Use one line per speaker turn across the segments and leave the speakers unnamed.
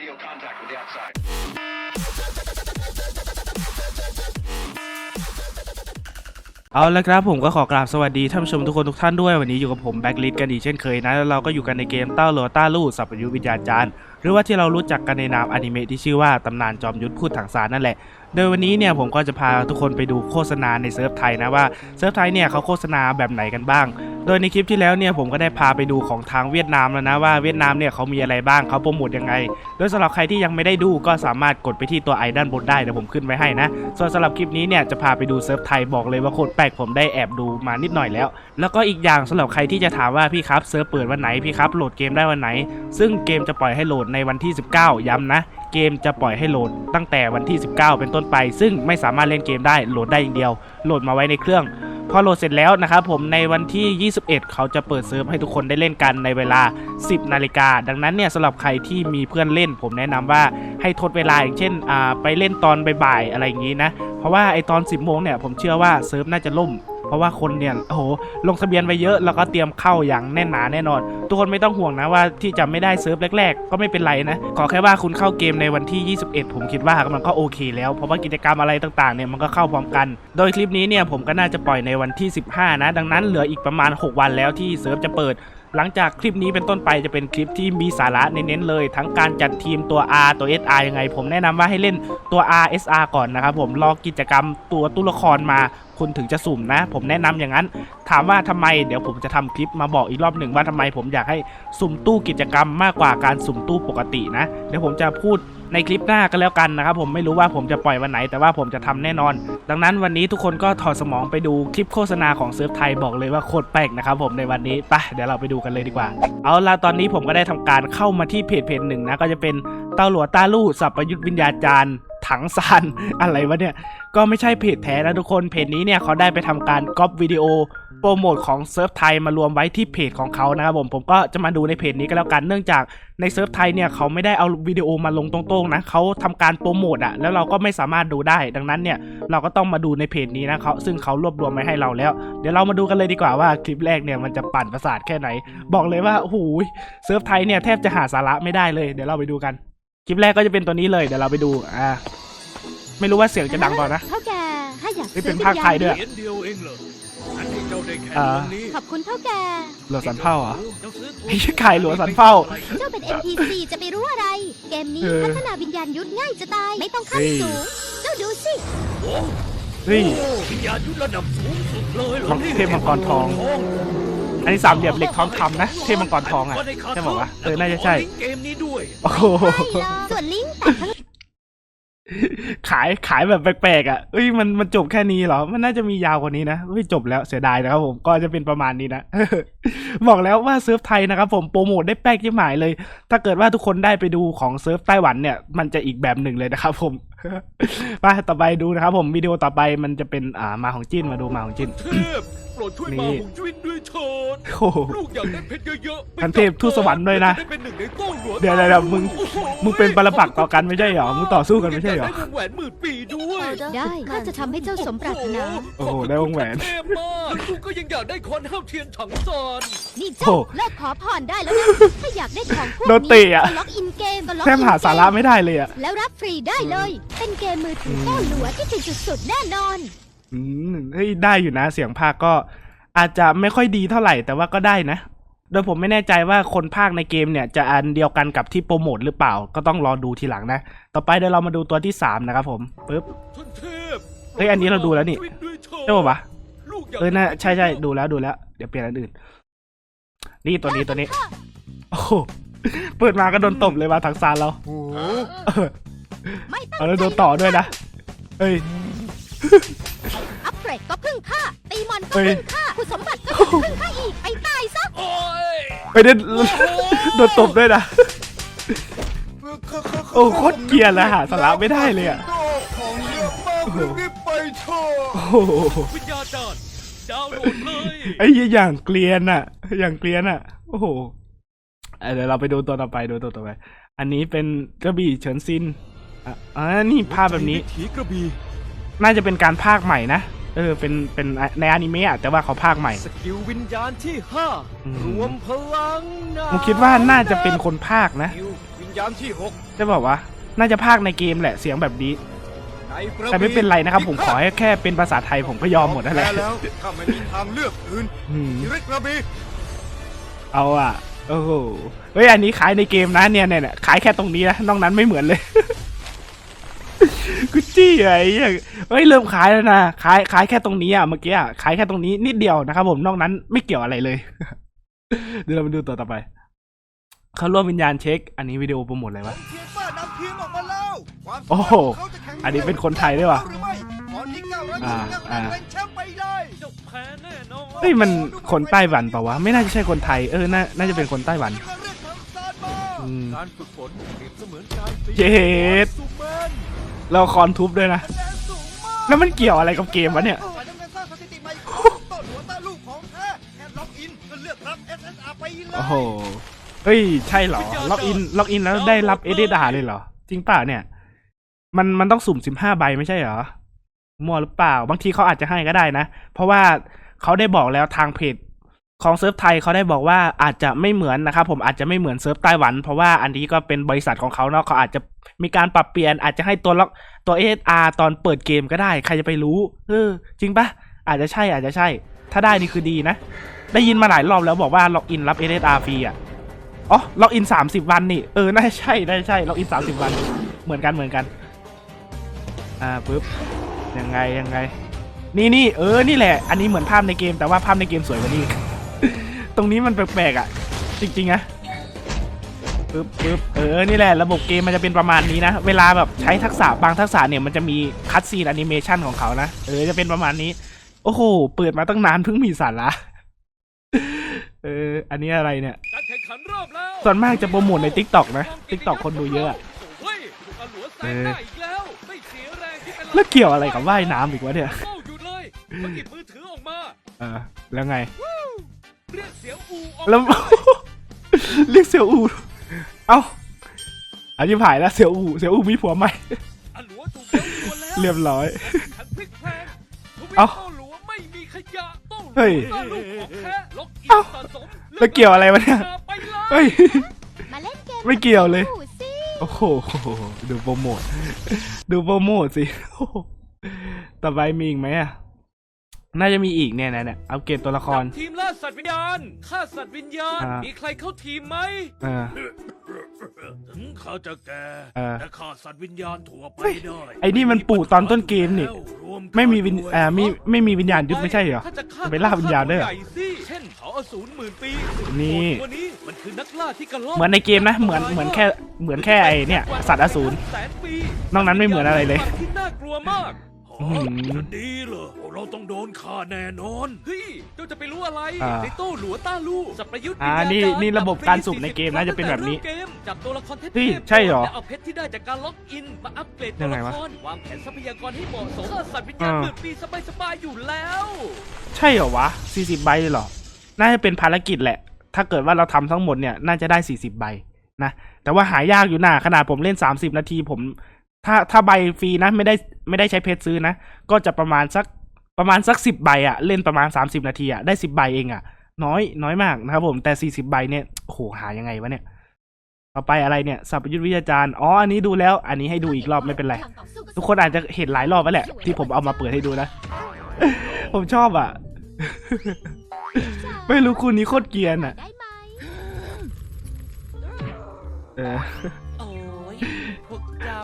radio contact with the outside.
เอาละครับผมก็ขอกราบสวัสดีท่านผู้ชมทุกคนทุกท่านด้วยวันนี้อยู่กับผมแบ็กลิสกันอีกเช่นเคยนะแล้วเราก็อยู่กันในเกมเต้าโลต้าลู่สัพยุวิญญาจารย์ หรือว่าที่เรารู้จักกันในนามอนิเมะที่ชื่อว่าตำนานจอมยุทธพูดถังสารนั่นแหละ โดยวันนี้เนี่ยผมก็จะพาทุกคนไปดูโฆษณาในเซิร์ฟไทยนะว่าเซิร์ฟไทยเนี่ยเขาโฆษณาแบบไหนกันบ้าง โดยในคลิปที่แล้วเนี่ยผมก็ได้พาไปดูของทางเวียดนามแล้วนะว่าเวียดนามเนี่ยเขามีอะไรบ้างเขาโปรโมทยังไง โดยสำหรับใครที่ยังไม่ได้ดูก็สามารถกดไปที่ตัวไอด้านบนได้เดี๋ยวผมขึ้นไว้ให้นะ ส่วนสำหรับคลิปนี้เนี่ยจะพาไปดูเซิร์ฟไทยบอกเลยว่าโคตรแปลกผมได้แอบดูมานิดหน่อยแล้ว แล้วก็อีกอย่างสำหรับใครที่จะถามว่าพี่ครับเซิร์ฟเปิดวันไหนพี่ครับโหลดเกมได้วันไหน ซึ่งเกมจะปล่อยให้โหลดในวันที่ 19 ย้ำนะ เกมจะปล่อยให้โหลดตั้งแต่วันที่ 19 เป็นต้นไป ซึ่งไม่สามารถเล่นเกมได้โหลดได้อย่างเดียว โหลดมาไว้ในเครื่อง พอโหลดเสร็จแล้วนะครับผมในวันที่ 21 เขาจะเปิดเซิร์ฟให้ทุกคนได้เล่นกันในเวลา 10 นาฬิกา ดังนั้นเนี่ยสำหรับใครที่มีเพื่อนเล่น ผมแนะนำว่าให้ทดเวลาอย่างเช่นอ่าไปเล่นตอนบ่ายๆอะไรอย่างนี้นะเพราะว่าไอตอน 10 โมงเนี่ยผมเชื่อว่าเซิร์ฟน่าจะล่ม เพราะว่าคนเนี่ยโอ้โหลงทะเบียนไว้เยอะแล้วก็เตรียมเข้าอย่างแน่นหนาแน่นอน ทุกคนไม่ต้องห่วงนะว่าที่จะไม่ได้เซิร์ฟแรก ๆ ก็ไม่เป็นไรนะ ขอแค่ว่าคุณเข้าเกมในวันที่ 21 ผมคิดว่ามันก็โอเคแล้วเพราะว่ากิจกรรมอะไรต่างๆเนี่ยมันก็เข้าพร้อมกัน โดยคลิปนี้เนี่ยผมก็น่าจะปล่อยในวันที่ 15 นะ ดังนั้นเหลืออีกประมาณ 6 วันแล้วที่เซิร์ฟจะเปิดหลังจากคลิปนี้เป็นต้นไปจะเป็นคลิปที่มีสาระเน้นๆเลย ทั้งการจัดทีมตัว R ตัว SR ยังไง ผมแนะนำว่าให้เล่นตัว R SR ก่อนนะครับผมรอกิจกรรมตัวตุลครมา คุณถึงจะสุ่มนะ ผมแนะนำอย่างนั้น ถามว่าทำไมเดี๋ยวผมจะทำคลิปมาบอกอีกรอบหนึ่งว่าทำไมผมอยากให้สุ่มตู้กิจกรรมมากกว่าการสุ่มตู้ปกตินะ เดี๋ยวผมจะพูดในคลิปหน้าก็แล้วกันนะครับผมไม่รู้ว่าผมจะปล่อยวันไหนแต่ว่าผมจะทำแน่นอน ดังนั้นวันนี้ทุกคนก็ถอดสมองไปดูคลิปโฆษณาของเซิร์ฟไทยบอกเลยว่าโคตรแปลกนะครับผมในวันนี้ไปเดี๋ยวเราไปดูกันเลยดีกว่า เอาละตอนนี้ผมก็ได้ทำการเข้ามาที่เพจเพจหนึ่งนะก็จะเป็นเต้าหลัวต้าลู่สัพพยุทธวิญญาจารย์ ถังซานอะไรวะเนี่ย ก็ไม่ใช่เพจแท้นะทุกคนเพจนี้เนี่ยเขาได้ไปทำการก๊อปวิดีโอโปรโมทของเซิร์ฟไทยมารวมไว้ที่เพจของเขานะครับผมผมก็จะมาดูในเพจนี้ก็แล้วกันเนื่องจากในเซิร์ฟไทยเนี่ยเขาไม่ได้เอาวิดีโอมาลงตรงๆนะเขาทำการโปรโมทอะแล้วเราก็ไม่สามารถดูได้ ดังนั้นเนี่ยเราก็ต้องมาดูในเพจนี้นะเขาซึ่งเขารวบรวมไว้ให้เราแล้ว เดี๋ยวเรามาดูกันเลยดีกว่าว่าคลิปแรกเนี่ยมันจะปั่นประสาทแค่ไหน บอกเลยว่าโอ้โหเซิร์ฟไทยเนี่ยแทบจะหาสาระไม่ได้เลยเดี๋ยวเราไปดูกัน คลิปแรกก็จะเป็นตัวนี้เลยเดี๋ยวเราไปดูอ่าไม่รู้ว่าเสียงจะดังเปล่านะ
เท่าแก่ถ้าอยาก
นี่
ซื้อ
เป็นภาคไทยด้วย
เหรียญเดียวเองเหรอฉันให้เจ้าได้แค่
อ่า
ตรงนี้
ขอบคุณเท่าแก่
หลวสันเผ่าเหรอ
เจ้าซื้อตัว
ไอ้ยี่ไข่หลวงสันเฝ้า
เจ้าเป็น NPC จะไปรู้อะไร เกมนี้
เออ
พัฒนาวิญญาณยุทธง่ายจะตาย ไม่ต้องขั้น
เฮ้ย
สูง เจ้าดูสิ
โอ้
เฮ้ย
โหวิญญาณยุทธระดับสูงสุดเลยเหรอ
มังเทพมังกรทอง อันนี้สามเหลี่ยมเหล็กทองคำนะเทพมังกรทองอะใช่บอกว่าวะเออน่าจะใช่
ลิงก์เกมนี้ด้วย
โอ้โห
ไม่หรอกส่วนลิงก์แตกทั้ง
ขายขายแบบแปลกๆอะเอ้ยมันมันจบแค่นี้เหรอ มันน่าจะมียาวกว่านี้นะเฮ้ยจบแล้วเสียดายนะครับผมก็จะเป็นประมาณนี้นะบอกแล้วว่าเซิร์ฟไทยนะครับผมโปรโมทได้แป๊กยิ่งหมายเลย ถ้าเกิดว่าทุกคนได้ไปดูของเซิร์ฟไต้หวันเนี่ย มันจะอีกแบบหนึ่งเลยนะครับผมไปต่อไปดูนะครับผมวิดีโอต่อไปมันจะเป็นอ่ามาของจิ้นมาดูมาของจิ้น
เทพโป รดช่วย
นี่
มาหงจุ้นด้วยเถิด
โอ้โห
ลูกอยากได้เพชรเยอะๆ
ท่านเทพทูตสวรรค์ด้วยนะ
จได้เป็นหนึ่งในโต้หลวง
เดี๋ยวเดี๋ยวเดี๋ยวมึงมึงเป็นปรปักษ์ต่อกันไม่ใช่เหรอ มึงต่อสู้กันไม่ใช่เหรอ
ยากได้วงแหวนหมื่นปีด้วย
ได้ข้าจะทำให้เจ้าสมปรารถนา
โอ้โหได้วงแหวน
เทพมากลูกก็ยังอยากได้คอนเท่าเทียนถังซาน
นี่
โอ้
เจ้าเลิกขอพรได้แล้วนะ ถ้าอยากได้ของพวก
โดน
นี้
เตะอะ
ก็ล็อกอินเกมก็ล็อก
แทบหาสาระไม่ได้เลยอะ
แล้วรับฟรีได้เลย เป็นเกมมือถือโต้หลัวที่ถึงสุดๆแน่นอน
อืมเฮ้ยได้อยู่นะเสียงภาคก็ อาจจะไม่ค่อยดีเท่าไหร่แต่ว่าก็ได้นะ โดยผมไม่แน่ใจว่าคนภาคในเกมเนี่ย จะอันเดียวกันกับที่โปรโมทหรือเปล่า ก็ต้องรอดูทีหลังนะ ต่อไปเดี๋ยวเรามาดูตัวที่สามนะครับผมปึ๊บ
ท่านเทพ
เฮ้ยอันนี้เราดูแล้วนี่
ช่ยด้วยเถิด
ใช่ป่าวะ
ลูกอยาก
เออน่าใช่ใช่ดูแล้วดูแล้ว เดี๋ยวเปลี่ยนอันอื่น นี่ตัวนี้ตัวนี้ โอ้โหเปิดมาก็โดนตบเลยมาทางซานเราเออ
ไม่ตั้ง
เอาแล้ว
ใจ
โดนต่อด้วยนะเฮ้ย
อัปเกรดก็พึ่งค่าตีมอนก็
เฮ้ย
พึ่งค่าคุณสมบัติก็ต้องพึ่งค่าอีกไปตายซะ
โอ้ย
ไปเด่นโดนตบด้วยนะ โอ้โคตรเกลียดเลยหาสาระไม่ได้เลยอะ
ของเยอะมากรีบไปเถอะ
โอ้โห
วิญญาจารย์ดาวน์โหลดเลย
ไอ้เหี้ยอย่างเกลียนอะอย่างเกลียนอะโอ้โหเอ่อเดี๋ยวเราไปดูตัวต่อไปดูตัวต่อไป อันนี้เป็นกระบี่เฉินซินอะอ่านี่ภาพแบบนี้
ถีกระบี่
น่าจะเป็นการภาคใหม่นะ เออ เป็น เป็นในอนิเมะอะแต่ว่าเขาภาคใหม่
สกิลวิญญาณที่ห้า
อืม
รวมพลังนะ
ผมคิดว่าน่าจะเป็นคนภาคนะ
สกิลวิญ
ญญาณที่หก
จะบอกว่า น่าจะพากย์ในเกมแหละเสียงแบบนี้
ในกระบี่
แต่ไม่เป็นไรนะครับผมขอให้แค่เป็นภาษาไทยผมก็ยอมหมดนั่นแหละ
พ้แล้วข้าไม่มีทางเลือกอื่น
อืม
อิริกระบี่
เอาอะโอ้โหเฮ้ยอันนี้ขายในเกมนะเนี่ยเนี่ยเนี่ยขายแค่ตรงนี้นะนอกนั้นไม่เหมือนเลย กุจี้ไอ้เหี้ยเฮ้ยเริ่มขายแล้วนะขายขายแค่ตรงนี้อะเมื่อกี้อะขายแค่ตรงนี้นิดเดียวนะครับผมนอกนั้นไม่เกี่ยวอะไรเลย เดี๋ยวเรามาดูตัวต่อไปเขาร่วมวิญญาณเช็ค อันนี้วิดีโอโปรโมทอะไรวะ
เทียนฟ้านำทีมออกมาแล้วความ
โอ้โห
เขาจะแข่ง
อันนี้เป็นคนไทยด้วยวะ
หรือไม่ตอนนี้เก้าร้อย
อ่า
เก้า
อ่า
เป็นแชมป์ไปเลย
เจ้าแพ้แน่นอน
เฮ้ยมันคนไต้หวันเปล่าวะไม่น่าจะใช่คนไทยเออน่าน่าจะเป็นคนไต้หวัน
มาเรียกทำซานมา
อืม
การฝึกฝนเปรียบเสมือนการตี
เจ็ด
สุเมน
เราคอนทุบด้วยนะ
คะแนนสูงมาก
แล้วมันเกี่ยวอะไรกับเกมวะเนี่ย
ฝ่ายน้ำเงินสร้างสถิติใหม่ต้นหัวตาลูกของแท้แค่ล็อกอินก็เลือกรับ SSR ไปเลย
โอ้โห เฮ้ย ใช่เหรอ ล็อกอิน ล็อกอินแล้วได้รับเอเดดาเลยเหรอ จริงเปล่าเนี่ย มัน มันต้องสุ่มสิบห้าใบไม่ใช่เหรอ มั่วหรือเปล่า บางทีเขาอาจจะให้ก็ได้นะ เพราะว่าเขาได้บอกแล้วทางเพจ ของเซิร์ฟไทยเขาได้บอกว่าอาจจะไม่เหมือนนะครับผมอาจจะไม่เหมือนเซิร์ฟไต้หวันเพราะว่าอันนี้ก็เป็นบริษัทของเขาเนาะเขาอาจจะมีการปรับเปลี่ยน อาจจะให้ตัวล็อกตัวเออาตอนเปิดเกมก็ได้ ใครจะไปรู้ เออ จริงปะอาจจะใช่อาจจะใช่ ถ้าได้นี่คือดีนะ ได้ยินมาหลายรอบแล้วบอกว่าล็อกอินรับ SSR ฟรีอะอ๋อล็อกอิน 30 วันนี่เออน่าใช่น่าใช่ล็อกอิน 30 วันเหมือนกันเหมือนกัน อ่าปึ๊บยังไงยังไง นี่นี่เออนี่แหละ อันนี้เหมือนภาพในเกมแต่ว่าภาพในเกมสวยกว่านี้ รงนี้มันแปลกๆอะ จริงๆนะปึ๊บปึ๊บเออ นี่แหละ ระบบเกมมันจะเป็นประมาณนี้นะ เวลาแบบใช้ทักษะบางทักษะเนี่ยมันจะมีคัตซีนแอนิเมชันของเขานะ เออ จะเป็นประมาณนี้ โอ้โห เปิดมาตั้งนานเพิ่งมีสาระ เออ อันนี้อะไรเนี่ย
การแข่งขันเริ่มแล้ว
ส่วนมากจะโปรโมทใน t ิ k t o k นะ t ิ k t o k คนดูเยอะอะ
เฮ้ยลูกอลัวแซงได้อีกแล้วไม่เสียแรงที่เป็นห
แล้วเกี่ยวอะไรกับว่ายน้ำอีกวะเนี่ย
เฝ้าอยู่เลยมาหยิบมือถือออกมา
เออ แล้วไง
เรียกเสียวอูออก
แล้ว เรียกเสี่ยวอู เอ้าอันนี้ผ่ายแล้วเสี่ยวอูเสี่ยวอูมีผัวใหม่
อลัวถูกเลี้ยงตัวแล้ว
เรียบร้อย
ขันพลิกแพลงทวี
เอ้า
โต้หลัวไม่มีขยะโต้หลัว
เฮ้ย
ต้าลูกของแท้ล็อกอิน
เอ้า
สะสม
แล้วเกี่ยวอะไรวะเนี่ย
ไปเลย
เฮ้ย
มาเล่นเกม
ไม่เกี่ยวเลย
ดูสิ
โอ้โห ดูโปรโมท ดูโปรโมทสิโอ้โหต่อไปมีอีกไหมอะ น่าจะมีอีกเนี่ยนะเนี่ยอัปเกรดตัวละคร
จับทีมล่าสัตว์วิญญาณฆ่าสัตว์วิญญาณ
อ่ามี
มีใครเข้าทีมไหม
เออ
ถึงเขาจะแก่
เออ
แต่ฆ่าสัตว์วิญญาณถั่วไปได้
ไอ้นี่มันปู่ตอนต้นเกมนี่
รว
ไม่มีวิญอ่ามีไม่มีวิญญาณยุทธไม่ใช่เหรอ
ถ้าจะฆ่า
จะไปล่าวิญญาณด้วยเหรอ
ใหญ่สิเช่นเผาอสูรหมื่นปี
นี่
ตัวนี้มันคือนักล่าที่กระลอก
เหมือนในเกมนะ เหมือนเหมือนแค่เหมือนแค่ไอเนี่ยสัตว์อสูร
แสนปี
นอกนั้นไม่เหมือนอะไรเลย
ที่น่ากลัวมาก
อื้อหือ
จะดีเหรอพวกเราต้องโดนฆ่าแน่นอน เฮ้ยเจ้าจะไปรู้อะไร
อ่า
ในโต้หลัวต้าลู่สับประยุทธ์
อ่า
วิญญณ
นี่
จา
นี่ระบบการสุ่มในเกมนะจะเป็นแบบนี้
ตั้งต่เริ่มเกมจับตัวละครเทพๆ
เฮ้ยใช่เหรอ
และเอาเพชรที่ได้จากการล็อกอินมาอัปเกรดตั
ยั
ว
งไง
ละ
วะ
ครวางแผนทรัพยากรให้เหมาะสมฆ่าสัตว์วิญญาณ
อ่า
หมื่นปีสบายๆอยู่แล้ว
ใช่เหรอวะ40ใบเลยเหรอ น่าจะเป็นภารกิจแหละ ถ้าเกิดว่าเราทำทั้งหมดเนี่ย น่าจะได้40ใบนะ แต่ว่าหายากอยู่นะขนาดผมเล่น30นาทีผม ถ้าถ้าใบฟรีนะไม่ได้ไม่ได้ใช้เพชรซื้อนะ ก็จะประมาณสักประมาณสัก10ใบอะเล่นประมาณ30นาทีอะได้10ใบเองอะน้อยน้อยมากนะครับผมแต่40ใบเนี่ยโอ้โหหายังไงวะเนี่ย ต่อไปอะไรเนี่ยสัพยุทธวิทยาจารย์อ๋ออันนี้ดูแล้ว อันนี้ให้ดูอีกรอบไม่เป็นไร ทุกคนอาจจะเห็นหลายรอบแล้วแหละ ที่ผมเอามาเปิดให้ดูนะ ผมชอบอะไม่รู้คู่นี้โคตรเกรียนอะ
ได้ไหม
เออ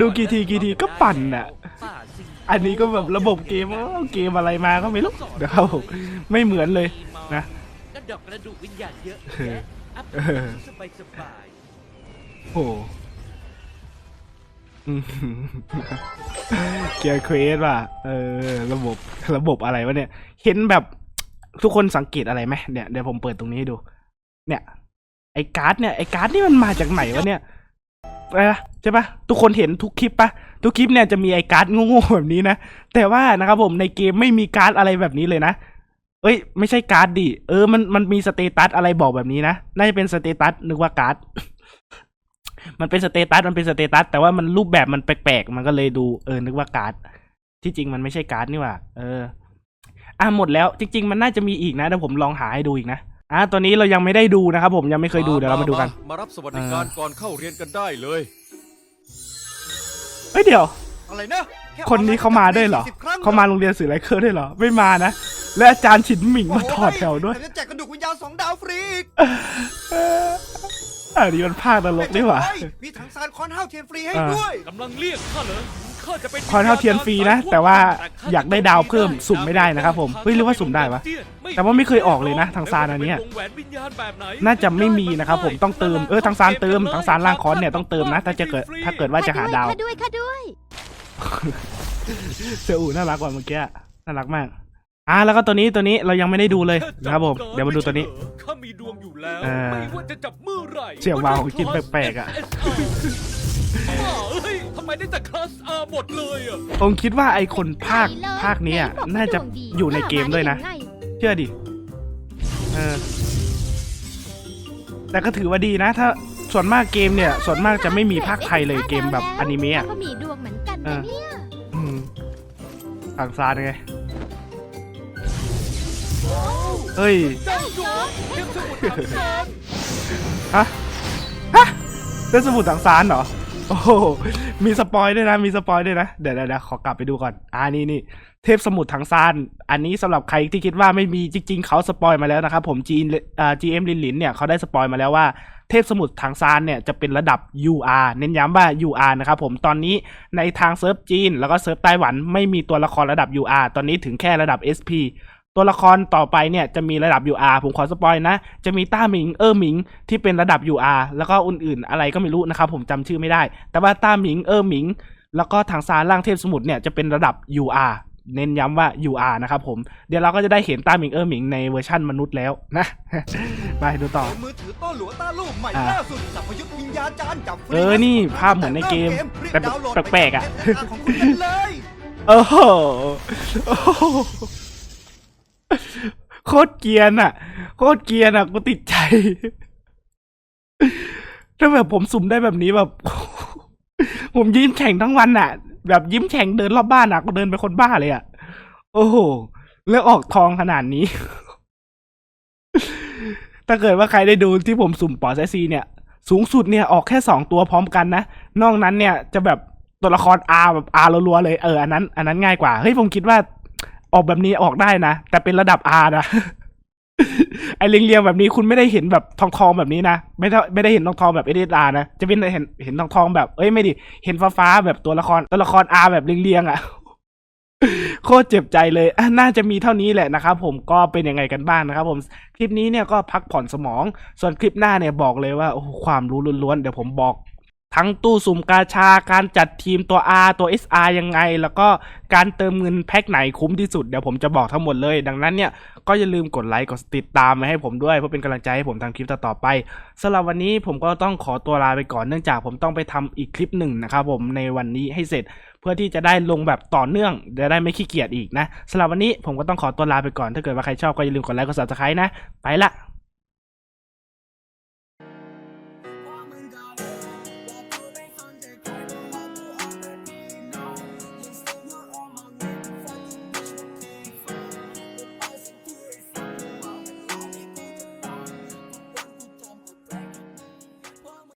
ดูกี่ทีกี่ทีก็ปั่นน่ะ อันนี้ก็แบบระบบเกมอ้าเกมอะไรมาก็ไม่รู้เดี๋ยวไม่เหมือนเลยนะ
กระดกกระดูกวิญญาณเยอะแยะอัพสบายสบาย
โอ้เกียร์เควสว่ะ เออ ระบบระบบอะไรวะเนี่ย เห็นแบบทุกคนสังเกตอะไรไหมเนี่ยเดี๋ยวผมเปิดตรงนี้ให้ดู เนี่ย ไอ้การ์ดเนี่ยไอ้การ์ดนี่มันมาจากไหนวะเนี่ย อะไรนะใช่ปะทุกคนเห็นทุกคลิปปะทุกคลิปเนี่ยจะมีไอ้การ์ดโง่ๆแบบนี้นะ แต่ว่านะครับผมในเกมไม่มีการ์ดอะไรแบบนี้เลยนะ เอ้ย ไม่ใช่การ์ดดิ เออ มัน มันมีสเตตัสอะไรบอกแบบนี้นะ น่าจะเป็นสเตตัสนึกว่าการ์ด มันเป็นสเตตัส มันเป็นสเตตัส แต่ว่ามันรูปแบบมันแปลกๆ มันก็เลยดู เออ นึกว่าการ์ด ที่จริงมันไม่ใช่การ์ดนี่หว่า เออ อะหมดแล้ว จริง ๆ มันน่าจะมีอีกนะเดี๋ยวผมลองหาให้ดูอีกนะ อะตัวนี้เรายังไม่ได้ดูนะครับผมยังไม่เคยดูเดี๋ยวเรามาดูกัน
มารับสวัสดิการก่อนเข้าเรียนกันได้เลย
เฮ้ยเดี๋ยว
อะไรนะแค
นนี้เขามาด้วยเหรอ
40ครั้ง
เขามาโรงเรียนสื่อไรเคอร์ด้วยเหรอ ไม่มานะ และอาจารย์ฉินหมิงมาถอดแถวด้วย
แถมจะแจกกระดูกวิญญาณสองดาวฟรี อั
นนี้มันภาคตลกนี่หว่า
มีถังซานคอนห้าวเทียนฟรีให้
อ่า
ด้วย
กำลังเรียกข้าเหรอข้าจะเป็น
คอนเท่าเทียนฟรีนะ แต่ว่าอยากได้ดาวเพิ่มสุ่มไม่ได้นะครับผมเฮ้ยหรือว่าสุ่มได้วะ แต่ว่าไม่เคยออกเลยนะทางซานอันเนี้ย
วงแหวนวิญญาณแบบไหน
น่าจะไม่มีนะครับผมต้องเติมเออทางซานเติมทางซานล่างคอนเนี่ยต้องเติมนะถ้าจะเกิดถ้าเกิด ว่าจะหาดาว
ข้าด้วยข้าด้วย
เซอูน่ารักกว่าเมื่อกี้น่ารักมาก อะแล้วก็ตัวนี้ตัวนี้เรายังไม่ได้ดูเลยนะครับผมเดี๋ยวมาดูตัวนี้
ข้ามีดวงอยู่แล้ว
เออ
ไม่ว่าจะจับมือไหร่
เสี่ยววาวของกินแปลกๆอะ
บ้าเอ้ยทำไมได้แต่คลาสอาหมดเลยอะ
ผมคิดว่าไอคนภาค
ไหนเลย
ภาคเนี้ย
ไหบอก
น่าจะ
ดวงดี
อยู่ในเกมด้วยนะ
ข้าาไง
เชื่อดิเออแต่ก็ถือว่าดีนะ ถ้าส่วนมากเกมเนี่ย ส่วนมากจะไม่มีภาคไทยเลยเกมแบบอนิเมะ
ข้า
อะ
ก็มีดวงเหมือนกัน
เอ
นะ
อ
เนี่ย
อืมทางซานไง เฮ้ย
เจ้าหยกเทพสมุทรถังซาน
ฮะฮะเป็นสมุดต่างซานเหรอโอ้โหมีสปอยด้วยนะ มีสปอยด้วยนะเดี๋ยวเดี๋ยวเดี๋ยวขอกลับไปดูก่อน อ่านี่นี่เทพสมุดถังซาน อันนี้สำหรับใครที่คิดว่าไม่มีจริง ๆ เขาสปอยมาแล้วนะครับผม G อ่า GM ลินลินเนี่ยเขาได้สปอยมาแล้วว่าเทพสมุดถังซานเนี่ยจะเป็นระดับ UR เน้นย้ำว่า UR นะครับผมตอนนี้ในทางเซิร์ฟจีน แล้วก็เซิร์ฟไต้หวันไม่มีตัวละครระดับ UR ตอนนี้ถึงแค่ระดับ SP ตัวละครต่อไปเนี่ยจะมีระดับ UR ผมขอสปอยนะ จะมีต้าหมิงเออหมิงที่เป็นระดับ UR แล้วก็อื่นๆ อะไรก็ไม่รู้นะครับผมจำชื่อไม่ได้ แต่ว่าต้าหมิงเออหมิง แล้วก็ทางซานล่างเทพสมุทรเนี่ยจะเป็นระดับ UR เน้นย้ำว่า UR นะครับผม เดี๋ยวเราก็จะได้เห็นต้าหมิงเออหมิงในเวอร์ชั่นมนุษย์แล้วนะ ไปดูต่อ
เกมมือถือโต้หลัวต้าลูกใหม่
อ่า
ล่าสุดสัพยุทธวิญญาณจารย์จับฟรี
เออ นี่ภาพเหมือนในเกม
รีบ
แต่
ดาวน์โหลด
แปลกๆอะ
ไปที่ SSR ของคุณกันเลย
โอ้โหโอ้ โคตรเกียนอะ โคตรเกียนอะกูติดใจ ถ้าแบบผมสุ่มได้แบบนี้แบบ ผมยิ้มแข่งทั้งวันอะ แบบยิ้มแข่งเดินรอบบ้านอะก็เดินเป็นคนบ้าเลยอะ โอ้โห แล้วออกทองขนาดนี้ ถ้าเกิดว่าใครได้ดูที่ผมสุ่มปอสซีเนี่ย สูงสุดเนี่ยออกแค่สองตัวพร้อมกันนะ นอกนั้นเนี่ยจะแบบตัวละครอาแบบอารัวๆเลยเอออันนั้นอันนั้นง่ายกว่าเฮ้ยผมคิดว่า ออกแบบนี้ออกได้นะ แต่เป็นระดับอานะ ไอเรียงๆแบบนี้คุณไม่ได้เห็นแบบทองทองแบบนี้นะ ไม่ได้ไม่ได้เห็นทองทองแบบเอเดอาร์นะ จะเป็นเห็นเห็นทองทองแบบ เอ้ยไม่ดิ เห็นฟ้าฟ้าแบบตัวละครตัวละครอาแบบเรียงๆอะโคตรเจ็บใจเลยน่าจะมีเท่านี้แหละนะครับผมก็เป็นยังไงกันบ้างนะครับผม คลิปนี้เนี่ยก็พักผ่อนสมอง ส่วนคลิปหน้าเนี่ยบอกเลยว่าโอ้ความรู้ล้วนๆ เดี๋ยวผมบอก ทั้งตู้สุ่มกาชา การจัดทีมตัว R ตัว SR ยังไง แล้วก็การเติมเงินแพ็คไหนคุ้มที่สุด เดี๋ยวผมจะบอกทั้งหมดเลย ดังนั้นเนี่ย ก็อย่าลืมกดไลค์ กดติดตามมาให้ผมด้วย เพื่อเป็นกำลังใจให้ผมทำคลิปต่อๆไปสำหรับวันนี้ผมก็ต้องขอตัวลาไปก่อน เนื่องจากผมต้องไปทำอีกคลิปหนึ่งนะครับผมในวันนี้ให้เสร็จ เพื่อที่จะได้ลงแบบต่อเนื่องจะได้ไม่ขี้เกียจอีกนะสำหรับวันนี้ผมก็ต้องขอตัวลาไปก่อน ถ้าเกิดว่าใครชอบก็อย่าลืมกดไลค์ กด subscribe นะ ไปละ